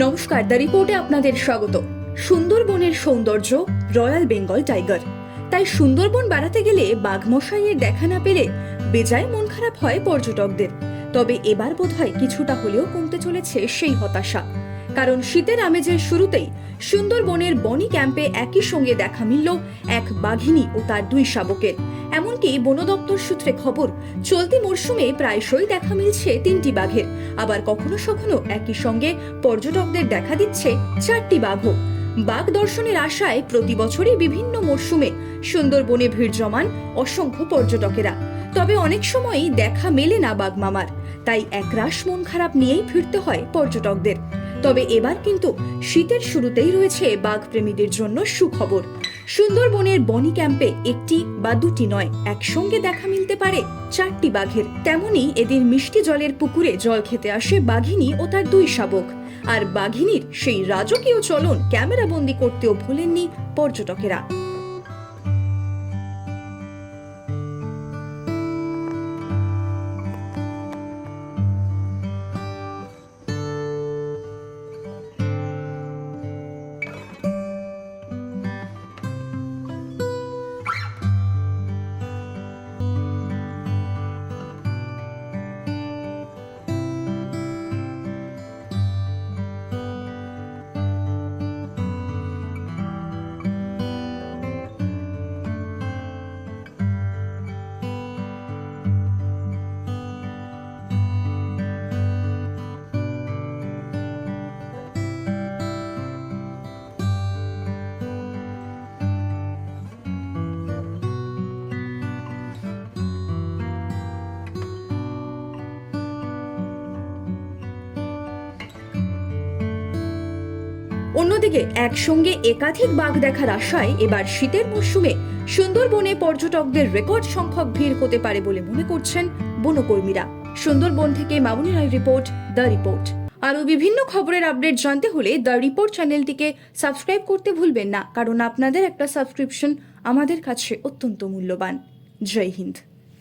নমস্কার, দ্য রিপোর্টে আপনাদের স্বাগত। সুন্দরবনের সৌন্দর্য, রয়্যাল বেঙ্গল টাইগার। তাই সুন্দরবন বেড়াতে গেলে বাঘমশাইয়ের দেখা না পেলে বেজায় মন খারাপ হয় পর্যটকদের। তবে এবার বোধহয় কিছুটা হলেও কমতে চলেছে সেই হতাশা। কারণ শীতের আমেজের শুরুতেই সুন্দরবনের বনি ক্যাম্পে একই সঙ্গে দেখা মিলল এক বাঘিনী ও তার দুই শাবকের। এমনকি বন দপ্তর সূত্রে খবর, চলতি মরশুমে প্রায়শই দেখা মিলছে তিনটি বাঘের। আবার কখনো সখনো একই সঙ্গে পর্যটকদের দেখা দিচ্ছে চারটি বাঘও। বাঘ দর্শনের আশায় প্রতি বছরই বিভিন্ন মরশুমে সুন্দরবনে ভিড় জমান অসংখ্য পর্যটকেরা। তবে অনেক সময়ই দেখা মেলে না বাঘ মামার। তাই একরাশ মন খারাপ নিয়েই ফিরতে হয় পর্যটকদের। তবে এবার কিন্তু শীতের শুরুতেই রয়েছে বাঘ প্রেমীদের জন্য সুখবর। সুন্দরবনের বনি ক্যাম্পে একটি বা দুটি নয়, একসঙ্গে দেখা মিলতে পারে চারটি বাঘের। তেমনি এদিন মিষ্টি জলের পুকুরে জল খেতে আসে বাঘিনী ও তার দুই শাবক। আর বাঘিনীর সেই রাজকীয় চলন ক্যামেরা ক্যামেরাবন্দি করতেও ভুলেননি পর্যটকেরা। অন্যদিকে একসঙ্গে একাধিক বাঘ দেখার আশায় এবার শীতের মরশুমে সুন্দরবনে পর্যটকদের রেকর্ড সংখ্যক ভিড় হতে পারে বলে মনে করছেন বনকর্মীরা। সুন্দরবন থেকে মামুনি রায় রিপোর্ট, দ্য রিপোর্ট। আরও বিভিন্ন খবরের আপডেট জানতে হলে দ্য রিপোর্ট চ্যানেলটিকে সাবস্ক্রাইব করতে ভুলবেন না, কারণ আপনাদের একটা সাবস্ক্রিপশন আমাদের কাছে অত্যন্ত মূল্যবান। জয় হিন্দ।